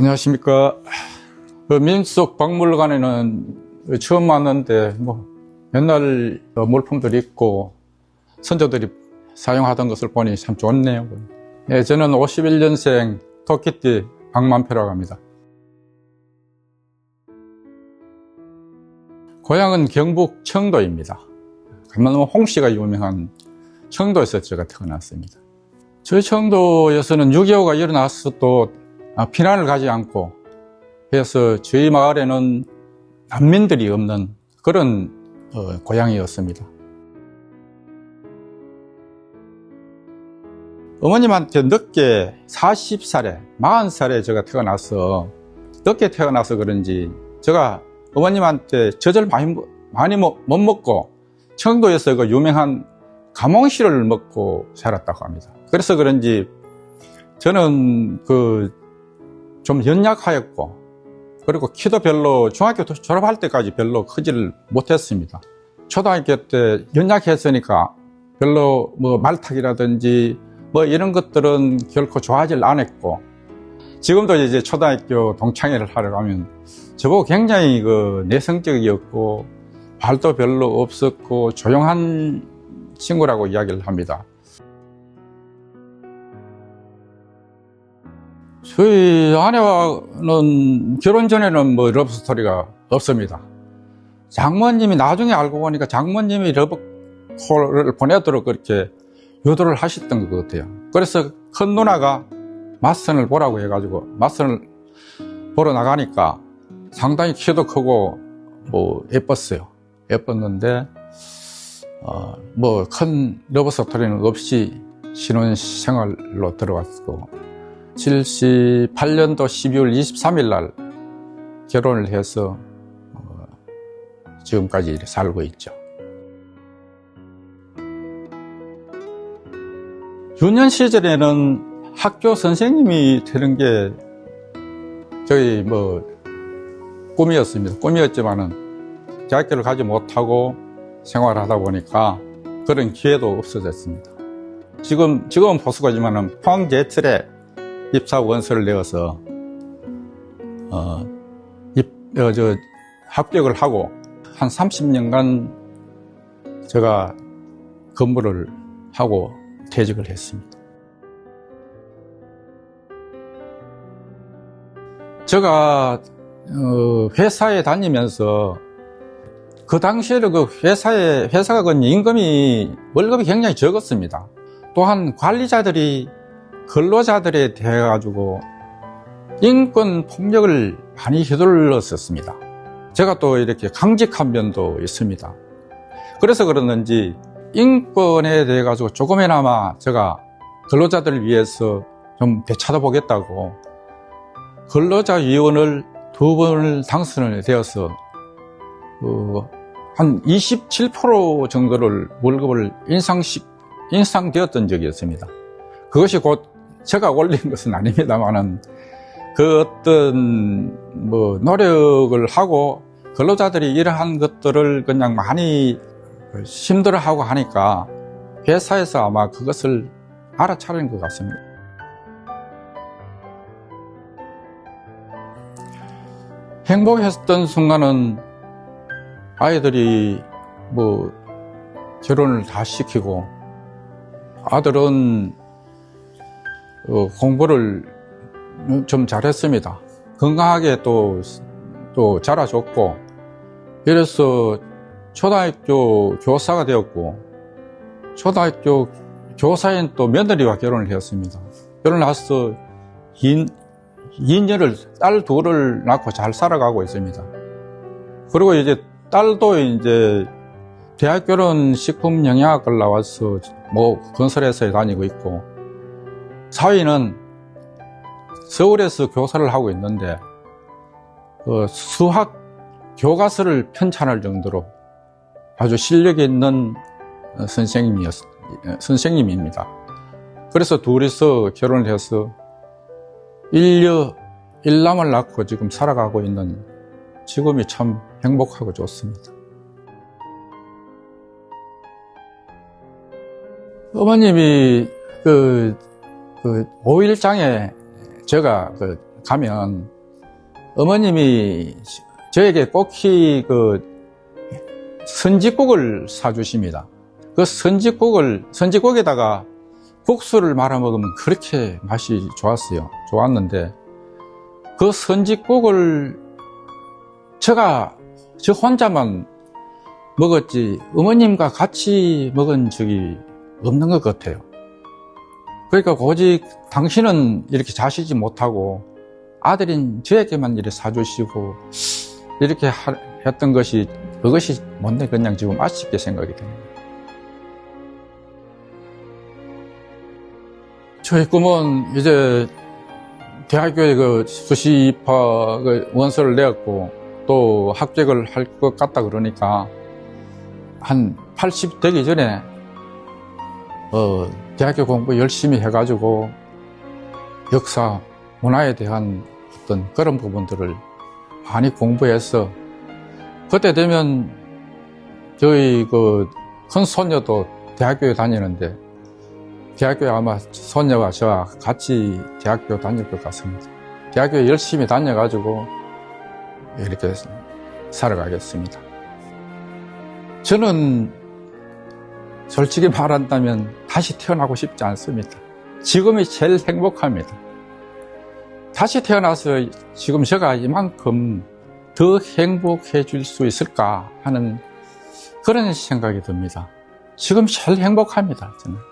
안녕하십니까. 그 민속박물관에는 처음 왔는데, 뭐, 옛날 물품들이 있고, 선조들이 사용하던 것을 보니 참 좋네요. 네, 저는 51년생 토끼띠 박만표라고 합니다. 고향은 경북 청도입니다. 가만보면 홍씨가 유명한 청도에서 제가 태어났습니다. 저희 청도에서는 6.25가 일어났어도 피난을 가지 않고 그래서 저희 마을에는 난민들이 없는 그런 어, 고향이었습니다. 어머님한테 늦게 40살에, 40살에 제가 태어나서 늦게 태어나서 그런지 제가 어머님한테 젖을 많이, 많이 못 먹고 청도에서 그 유명한 가몽시를 먹고 살았다고 합니다. 그래서 그런지 저는 그 좀 연약하였고 그리고 키도 별로 중학교 졸업할 때까지 별로 크지를 못했습니다. 초등학교 때 연약했으니까 별로 뭐 말타기라든지 뭐 이런 것들은 결코 좋아하질 않았고 지금도 이제 초등학교 동창회를 하러 가면 저보고 굉장히 그 내성적이었고 발도 별로 없었고 조용한 친구라고 이야기를 합니다. 저희 아내와는 결혼 전에는 뭐 러브 스토리가 없습니다. 장모님이 나중에 알고 보니까 장모님이 러브콜을 보내도록 그렇게 유도를 하셨던 것 같아요. 그래서 큰 누나가 맞선을 보라고 해가지고 맞선을 보러 나가니까 상당히 키도 크고 뭐 예뻤어요. 예뻤는데 어, 뭐 큰 러브 스토리는 없이 신혼 생활로 들어갔고 78년도 12월 23일 날 결혼을 해서 어, 지금까지 살고 있죠. 유년 시절에는 학교 선생님이 되는 게 저희 뭐 꿈이었습니다. 꿈이었지만은 대학교를 가지 못하고 생활하다 보니까 그런 기회도 없어졌습니다. 지금, 지금은 보수가지만은 포항제철에 입사 원서를 내어서, 어, 입, 어, 저, 합격을 하고 한 30년간 제가 근무를 하고 퇴직을 했습니다. 제가 어, 회사에 다니면서 그 당시에는 그 회사에 회사가 그 임금이 월급이 굉장히 적었습니다. 또한 관리자들이 근로자들에 대해 가지고 인권 폭력을 많이 휘둘렀었습니다. 제가 또 이렇게 강직한 면도 있습니다. 그래서 그러는지 인권에 대해 가지고 조금이나마 제가 근로자들을 위해서 좀 되찾아보겠다고 근로자위원을 두 번을 당선을 되어서 어, 한 27% 정도를 월급을 인상식 인상되었던 적이 있습니다. 그것이 곧 제가 올린 것은 아닙니다만은 그 어떤 뭐 노력을 하고 근로자들이 이러한 것들을 그냥 많이 힘들어하고 하니까 회사에서 아마 그것을 알아차린 것 같습니다. 행복했던 순간은 아이들이 뭐 결혼을 다 시키고 아들은 어, 공부를 좀 잘했습니다. 건강하게 또, 또 자라줬고, 이래서 초등학교 교사가 되었고 초등학교 교사인 또 며느리와 결혼을 했습니다. 결혼해서 2년을 딸 둘을 낳고 잘 살아가고 있습니다. 그리고 이제 딸도 이제 대학교는 식품영양학을 나와서 뭐 건설회사에 다니고 있고 사위는 서울에서 교사를 하고 있는데 그 수학 교과서를 편찬할 정도로 아주 실력 있는 선생님이었, 선생님입니다. 그래서 둘이서 결혼을 해서 일녀, 일남을 낳고 지금 살아가고 있는 지금이 참 행복하고 좋습니다. 어머님이 그, 그 5일장에 제가 그 가면 어머님이 저에게 꼭히 그 선지국을 사주십니다. 그 선지국을, 선지국에다가 국수를 말아 먹으면 그렇게 맛이 좋았어요. 좋았는데, 그 선지국을 제가 저 혼자만 먹었지, 어머님과 같이 먹은 적이 없는 것 같아요. 그러니까 오직 당신은 이렇게 자시지 못하고 아들인 저에게만 이렇게 사주시고 이렇게 하- 했던 것이 그것이 뭔데 그냥 지금 아쉽게 생각이 됩니다. 저희 꿈은 이제 대학교에 그 수시 입학 그 원서를 내었고 또 합격을 할 것 같다 그러니까 한 80 되기 전에 어, 대학교 공부 열심히 해가지고 역사, 문화에 대한 어떤 그런 부분들을 많이 공부해서 그때 되면 저희 그 큰 손녀도 대학교에 다니는데 대학교에 아마 손녀가 저와 같이 대학교 다닐 것 같습니다. 대학교에 열심히 다녀가지고 이렇게 살아가겠습니다. 저는 솔직히 말한다면 다시 태어나고 싶지 않습니다. 지금이 제일 행복합니다. 다시 태어나서 지금 제가 이만큼 더 행복해질 수 있을까 하는 그런 생각이 듭니다. 지금 제일 행복합니다. 저는.